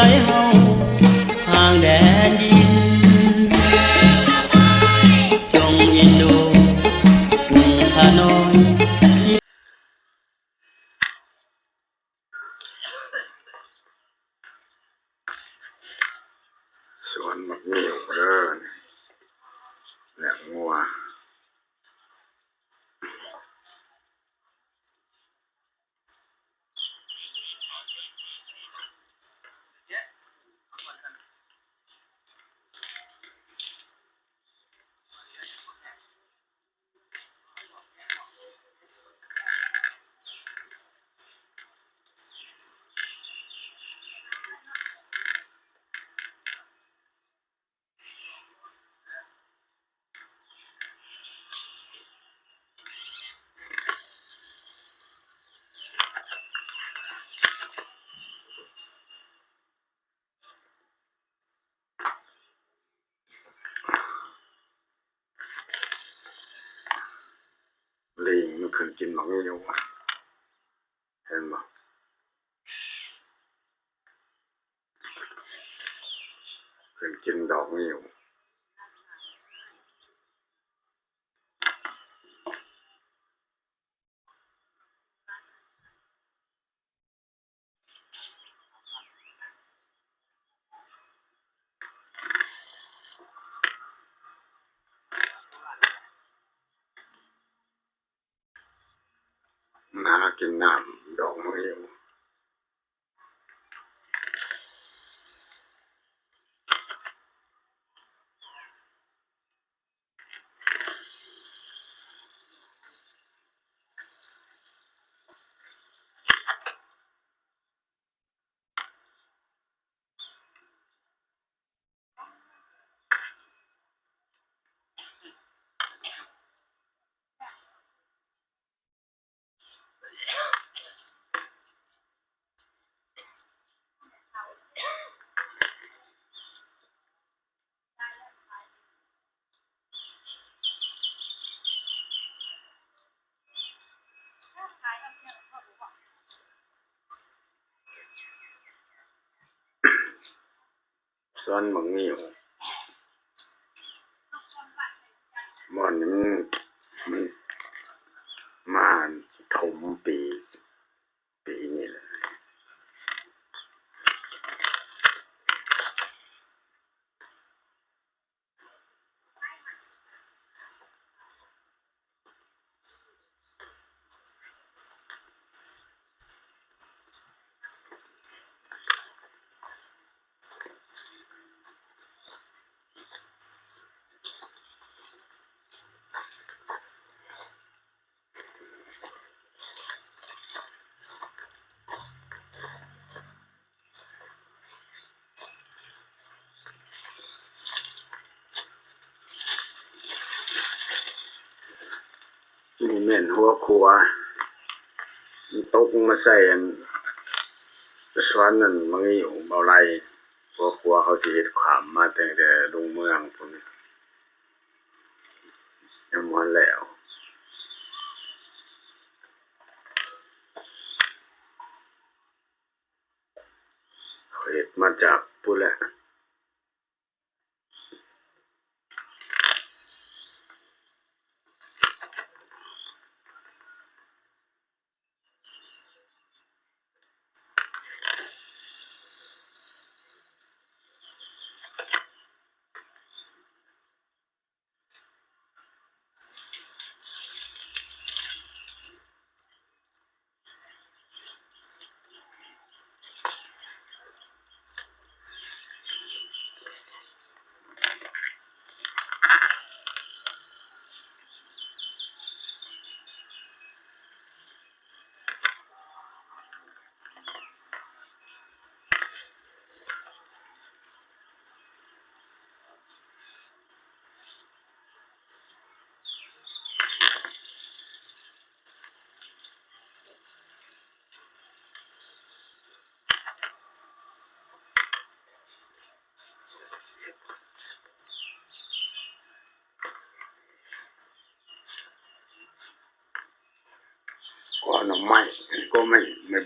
ที่ไต้เฮาห่างแดนดินจงอินดูสุงขานอยสวนมักมีอยู่เด้อเนี่ยงัว ลิงมันขึ้นกินมักมีอยู่ว่ะเห็นบ่ขึ้นกินดอกมีอยู่ากิ ซ้อนมังมีอยู่มันนี้มันมันมาถมปี ปีนี้แหละ นี่ เม่นหัวคัวมันตกมาใส่อันสวนนั่นมันอยู่เบาไรหัวคัวเขาสิเฮ็ดขามมาแต่แต่ลงเมืองพุ่นนี่ยังมันแล้วเห็ดมาจากพุ่นแหละ ไม่ไม่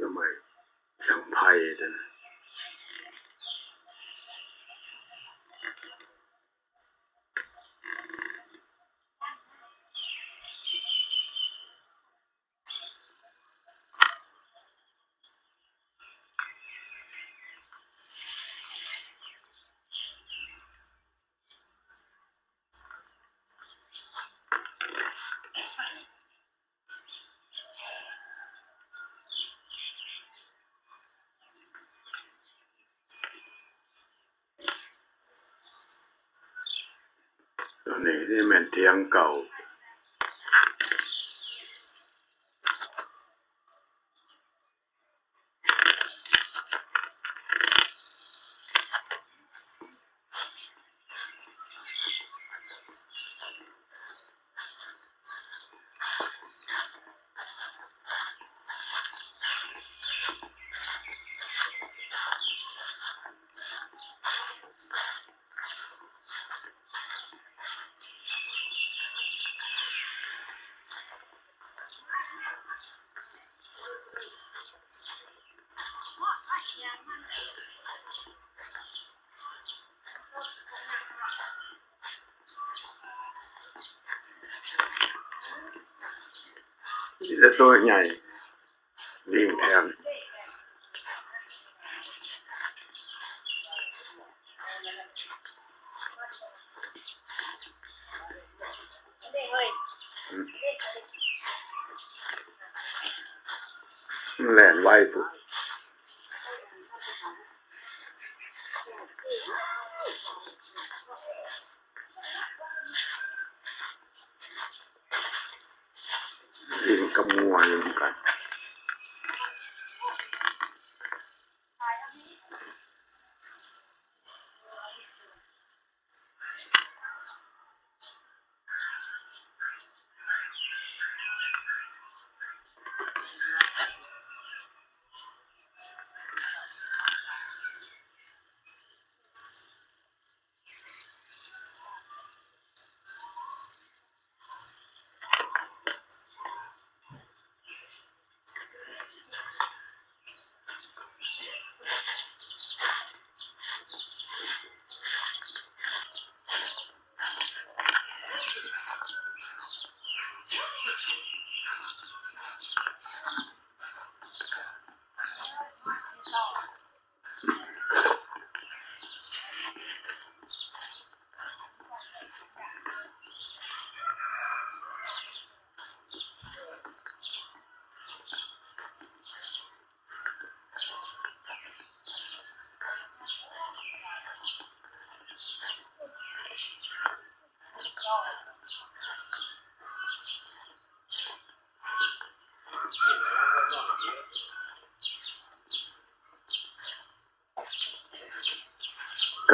ยังไม่สังภัยนะตอนะ นี่แม่น นี่จะตัวใหญ่วิ่งแทนเฮ้ยมันแหลนไวปุ๊บ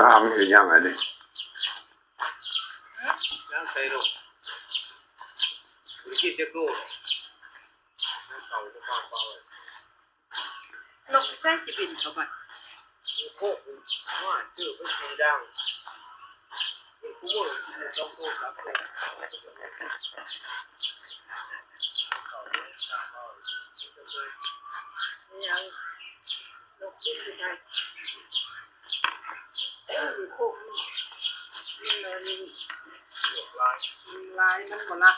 ข้างอีกยังไงนี่ยังใส่ลูกคิดจะลูกน้เต่าจะเาเบาเลยนกใกล้จะบินเข้าไปโคกว่าชื่อเป็นสีดังนี่กูว่าต้องโคกครับยังนกที่ไป มันลายมันบ่ละ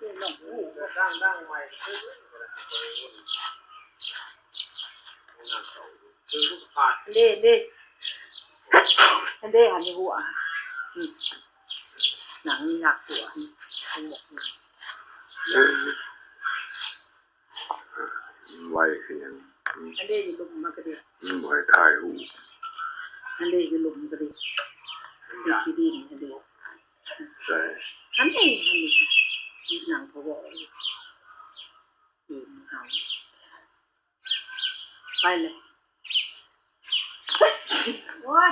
นี่หนกนี่ดังดังใหม่คือคือลูกขาดเด้เด้อันเด้อันนี้หัวอืมหนังนี่หนักหัวนี่หัวนี่ไวคือหยังอันเด้อยู่ลุมมากระเดียมันบ่ให้ถ่ายรูปอันเด้อยู่ลุมกระเดียดีที่ดินอันเด้ ใส่อันเด้อันนี้ค่ะนี่หนังพะวอนี่เอาไปเลยโอ้ย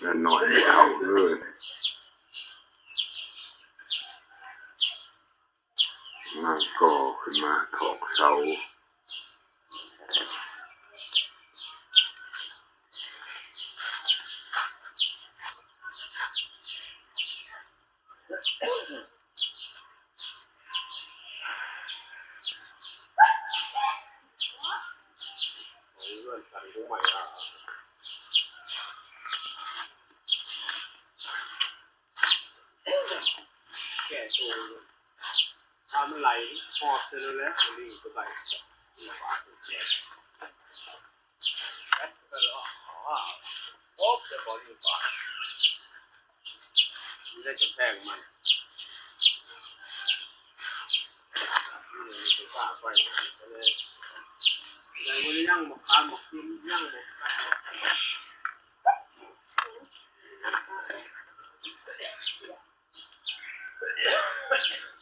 แล้วนอยให้เอาเลยมาก่อขึ้นมาถอกเสา เรื่องสั่งกูใหม่อะแก่ตัวถ้ามันไหล พอดเสร็จแล้วมันรีบไปไหลระบาดแก่แป๊บก็แล้วอ๋อโอ๊บจะบอกอยู่ป่ะไม่ได้จะแพงมันนี่เลยจะกล้าไปเลยในวันนี้นั่งหมกคานหมกกินนั่งหมกเ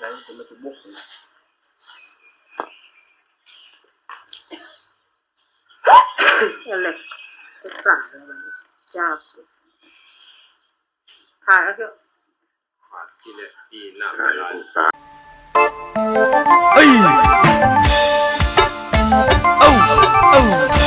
Đấy, chúng ta bốc Eller expansionen. Jävligt. Här. Oj! Oh! Oh!